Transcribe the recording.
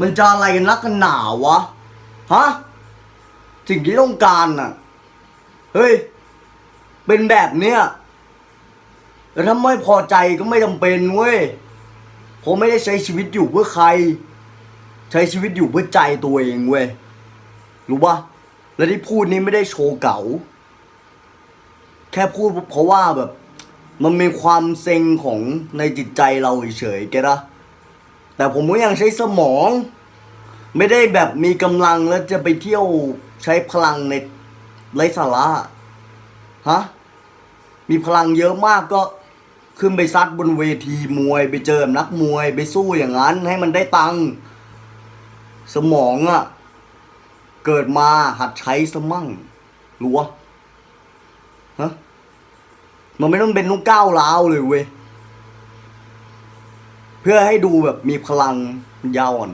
มันจะอะไรกันนักกันหนาวะ ฮะ สิ่งที่ต้องการน่ะ เฮ้ย เป็นแบบเนี้ยแต่ถ้าไม่พอใจก็ไม่จำเป็นเว้ย ผมไม่ได้ใช้ชีวิตอยู่เพื่อใคร ใช้ชีวิตอยู่เพื่อใจตัวเองเว้ย รู้ปะและที่พูดนี้ไม่ได้โชว์เก๋าแค่พูดเพราะว่าแบบ มันมีความเซ็งของในจิตใจเราเฉยๆแกนะ แต่ผมก็ยังใช้สมอง ไม่ได้แบบมีกำลังแล้วจะไปเที่ยวใช้พลังในไรสาระฮะมีพลังเยอะมากก็ขึ้นไปซัดบนเวทีมวย ไปเจอนักมวย ไปสู้อย่างนั้น ให้มันได้ตังค์สมองอะ่ะ เกิดมาหัดใช้สมั่งรู้วะฮะมันไม่ต้องเป็นนุกก้าวร้าวเลยเว้ย เพื่อให้ดูแบบมีพลังยาวอ่อน